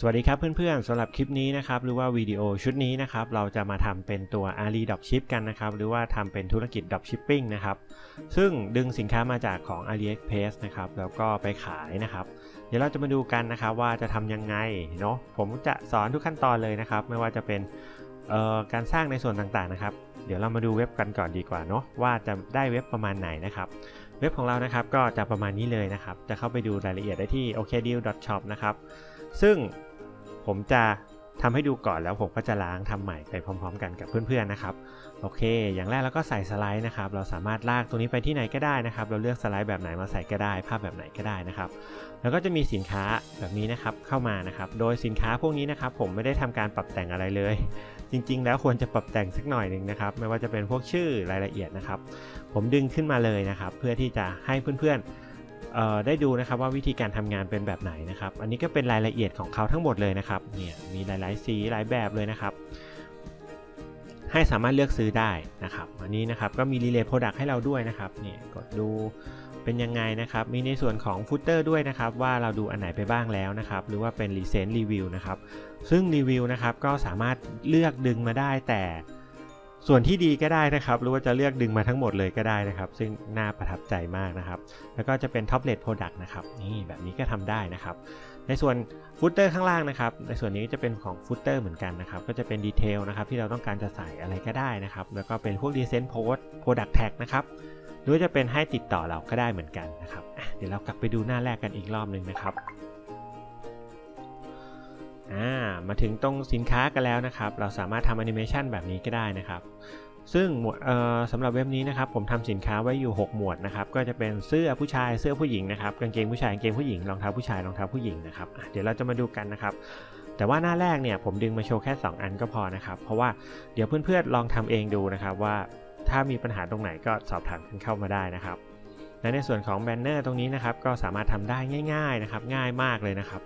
สวัสดีครับเพื่อนๆสำหรับคลิปนี้นะครับหรือว่าวิดีโอชุดนี้นะครับเราจะมาทำเป็นตัว Ali Dropship กันนะครับหรือว่าทำเป็นธุรกิจ Dropshipping นะครับซึ่งดึงสินค้ามาจากของ AliExpress นะครับแล้วก็ไปขายนะครับ เดี๋ยวเราจะมาดูกันนะครับว่าจะทำยังไงเนาะผมจะสอนทุกขั้นตอนเลยนะครับ ไม่ว่าจะเป็นการสร้างในส่วนต่างๆนะครับ เดี๋ยวเรามาดูเว็บกันก่อนดีกว่าเนาะว่าจะได้เว็บประมาณไหนนะครับเว็บของเรานะครับก็จะประมาณนี้เลยนะครับจะเข้าไปดูรายละเอียดได้ที่ okdeal.shop นะครับ ซึ่งผมจะทำให้ดูก่อนแล้วผมก็จะล้างทำใหม่ไปพร้อม ๆ กันกับเพื่อนๆนะครับโอเค อย่างแรกเราก็ใส่สไลด์นะครับ เราสามารถลากตรงนี้ไปที่ไหนก็ได้นะครับ เราเลือกสไลด์แบบไหนมาใส่ก็ได้ ภาพแบบไหนก็ได้นะครับ แล้วก็จะมีสินค้าแบบนี้นะครับเข้ามานะครับ โดยสินค้าพวกนี้นะครับผมไม่ได้ทำการปรับแต่งอะไรเลย จริง ๆ แล้วควรจะปรับแต่งสักหน่อยหนึ่งนะครับ ไม่ว่าจะเป็นพวกชื่อรายละเอียดนะครับ ผมดึงขึ้นมาเลยนะครับ เพื่อที่จะให้เพื่อนๆ ได้ดูนะครับว่าวิธีการทำงานเป็นแบบไหนนะครับ อันนี้ก็เป็นรายละเอียดของเขาทั้งหมดเลยนะครับ เนี่ยมีหลายๆสีหลายแบบเลยนะครับ ให้สามารถเลือกซื้อได้นะครับ อันนี้นะครับก็มี Relay Product ให้เราด้วยนะครับ เนี่ยกดดูเป็นยังไงนะครับ มีในส่วนของฟุตเตอร์ด้วยนะครับ ว่าเราดูอันไหนไปบ้างแล้วนะครับ หรือว่าเป็น Recent Review นะครับ ซึ่งรีวิวนะครับก็สามารถเลือกดึงมาได้แต่ ส่วนที่ดีก็ได้นะครับ หรือว่าจะเลือกดึงมาทั้งหมดเลยก็ได้นะครับ ซึ่งน่าประทับใจมากนะครับ แล้วก็จะเป็น Top Rate Product นะครับ นี่แบบนี้ก็ทำได้นะครับ ในส่วนฟุตเตอร์ข้างล่างนะครับ ในส่วนนี้จะเป็นของฟุตเตอร์เหมือนกันนะครับ ก็จะเป็นดีเทลนะครับที่เราต้องการจะใส่อะไรก็ได้นะครับ แล้วก็เป็นพวก Recent Post Product Tag นะครับหรือจะเป็นให้ติดต่อเราก็ได้เหมือนกันนะครับ เดี๋ยวเรากลับไปดูหน้าแรกกันอีกรอบหนึ่งนะครับ อ่ามาถึงตรงสินค้ากันแล้วนะครับ เราสามารถทำแอนิเมชันแบบนี้ก็ได้นะครับ ซึ่งหมวดสำหรับเว็บนี้นะครับ ผมทำสินค้าไว้อยู่ 6 หมวดนะครับ ก็จะเป็นเสื้อผู้ชายเสื้อผู้หญิงนะครับกางเกงผู้ชายกางเกงผู้หญิงรองเท้าผู้ชายรองเท้าผู้หญิงนะครับเดี๋ยวเราจะมาดูกันนะครับแต่ว่าหน้าแรกเนี่ยผมดึงมาโชว์แค่ 2 อันก็พอนะครับ เพราะว่าเดี๋ยวเพื่อนๆลองทำเองดูนะครับว่าถ้ามีปัญหาตรงไหนก็สอบถามกันเข้ามาได้นะครับ และในส่วนของแบนเนอร์ตรงนี้นะครับก็สามารถทำได้ง่าย ๆนะครับ ง่ายมากเลยนะครับ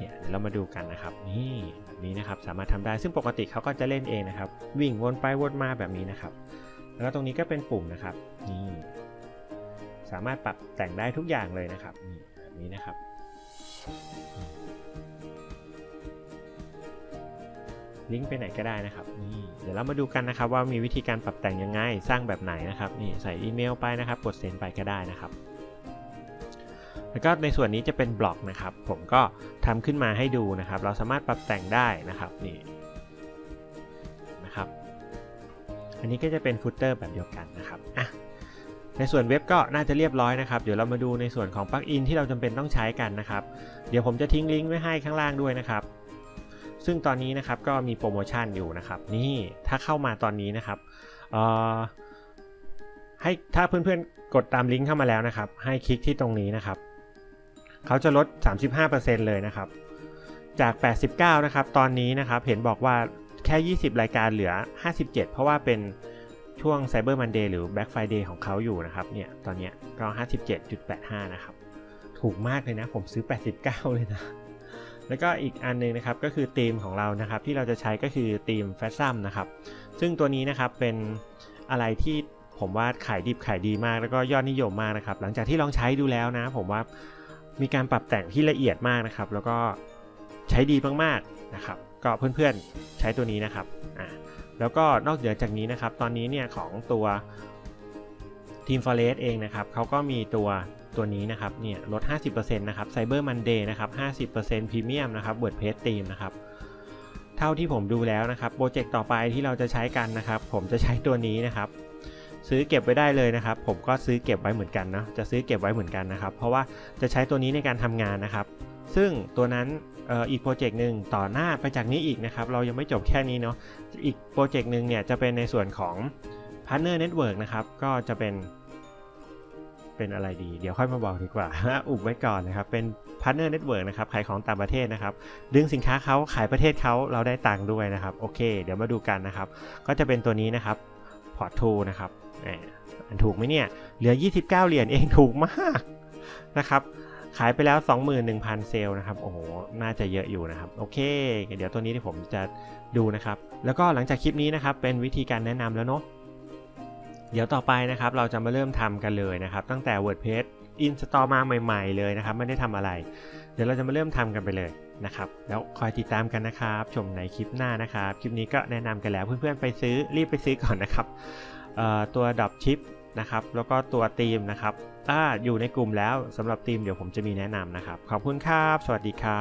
เนี่ยเรามาดูกันนะครับนี่แบบนี้นะครับสามารถทำได้ซึ่งปกติเขาก็จะเล่นเองนะครับ วิ่งวนไปวนมาแบบนี้นะครับ แล้วก็ตรงนี้ก็เป็นปุ่มนะครับนี่สามารถปรับแต่งได้ทุกอย่างเลยนะครับนี่แบบนี้นะครับลิงก์ไปไหนก็ได้นะครับนี่เดี๋ยวเรามาดูกันนะครับว่ามีวิธีการปรับแต่งยังไงสร้างแบบไหนนะครับนี่ใส่อีเมลไปนะครับ กดเซ็นไปก็ได้นะครับ แล้วก็ในส่วนนี้จะเป็นบล็อกนะครับ ผมก็ทำขึ้นมาให้ดูนะครับ เราสามารถปรับแต่งได้นะครับนี่นะครับ อันนี้ก็จะเป็นฟุตเตอร์แบบเดียวกันนะครับอะในส่วนเว็บก็น่าจะเรียบร้อยนะครับ เดี๋ยวเรามาดูในส่วนของปลั๊กอินที่เราจำเป็นต้องใช้กันนะครับ เดี๋ยวผมจะทิ้งลิงก์ไว้ให้ข้างล่างด้วยนะครับ ซึ่งตอนนี้นะครับก็มีโปรโมชั่นอยู่นะครับ นี่ถ้าเข้ามาตอนนี้นะครับให้ถ้าเพื่อนๆกดตามลิงก์เข้ามาแล้วนะครับ ให้คลิกที่ตรงนี้นะครับ เขาจะลด 35%เลยนะครับ จาก 89 นะครับ ตอนนี้นะครับ เห็นบอกว่าแค่ 20 รายการเหลือ 57 เพราะว่าเป็นช่วง Cyber Monday หรือ Black Friday ของเขาอยู่นะครับ เนี่ย ตอนนี้ก็ 57.85 นะครับ ถูกมากเลยนะ ผมซื้อ 89 เลยนะ แล้วก็อีกอันนึงนะครับ ก็คือธีมของเรานะครับ ที่เราจะใช้ก็คือธีมแฟชั่นนะครับ ซึ่งตัวนี้นะครับเป็นอะไรที่ผมว่าขายดิบขายดีมากแล้วก็ยอดนิยมมากนะครับ หลังจากที่ลองใช้ดูแล้วนะ ผมว่า มีการปรับแต่งที่ละเอียดมากนะครับ แล้วก็ใช้ดีมากๆนะครับ ก็เพื่อนๆใช้ตัวนี้นะครับอ่าแล้วก็นอกเหนือจากนี้นะครับ ตอนนี้เนี่ยของตัวทีมฟอเรสเองนะครับเขาก็มีตัวตัวนี้นะครับเนี่ยลด 50%นะครับ Cyber Monday นะครับ 50%พรีเมียมนะครับเบิร์ดเพจทีมนะครับ เท่าที่ผมดูแล้วนะครับ โปรเจกต์ต่อไปที่เราจะใช้กันนะครับ ผมจะใช้ตัวนี้นะครับ ซื้อเก็บไว้ได้เลยนะครับ ผมก็ซื้อเก็บไว้เหมือนกันเนาะจะซื้อเก็บไว้เหมือนกันนะครับ เพราะว่าจะใช้ตัวนี้ในการทำงานนะครับ ซึ่งตัวนั้นอีกโปรเจกต์หนึ่งต่อหน้าไปจากนี้อีกนะครับ เรายังไม่จบแค่นี้เนาะอีกโปรเจกต์หนึ่งเนี่ยจะเป็นในส่วนของ Partner Network นะครับ ก็จะเป็น เป็นอะไรดี เดี๋ยวค่อยมาบอกดีกว่า อุบไว้ก่อนนะครับ เป็น Partner Network นะครับ ขายของต่างประเทศนะครับ ดึงสินค้าเขาขายประเทศเขาเราได้ตังค์ด้วยนะครับ โอเค เดี๋ยวมาดูกันนะครับ ก็จะเป็นตัวนี้นะครับ Port 2นะครับ อันถูกไหมเนี่ย เหลือ 29 เหรียญเองถูกมากนะครับขายไปแล้ว 21,000 เซลล์นะครับ โอ้โห น่าจะเยอะอยู่นะครับ โอเค เดี๋ยวตัวนี้ที่ผมจะดูนะครับ แล้วก็หลังจากคลิปนี้นะครับ เป็นวิธีการแนะนำแล้วเนาะ เดี๋ยวต่อไปนะครับ เราจะมาเริ่มทำกันเลยนะครับ ตั้งแต่ WordPress อินสตอลมาใหม่ ๆ เลยนะครับ ไม่ได้ทำอะไร เดี๋ยวเราจะมาเริ่มทำกันไปเลยนะครับ แล้วคอยติดตามกันนะครับ ชมในคลิปหน้านะครับ คลิปนี้ก็แนะนำกันแล้ว เพื่อนๆไปซื้อ รีบไปซื้อก่อนนะครับ ตัวดับชิปนะครับแล้วก็ตัวทีมนะครับถ้าอยู่ในกลุ่มแล้วสำหรับทีมเดี๋ยวผมจะมีแนะนำนะครับ ขอบคุณครับ สวัสดีครับ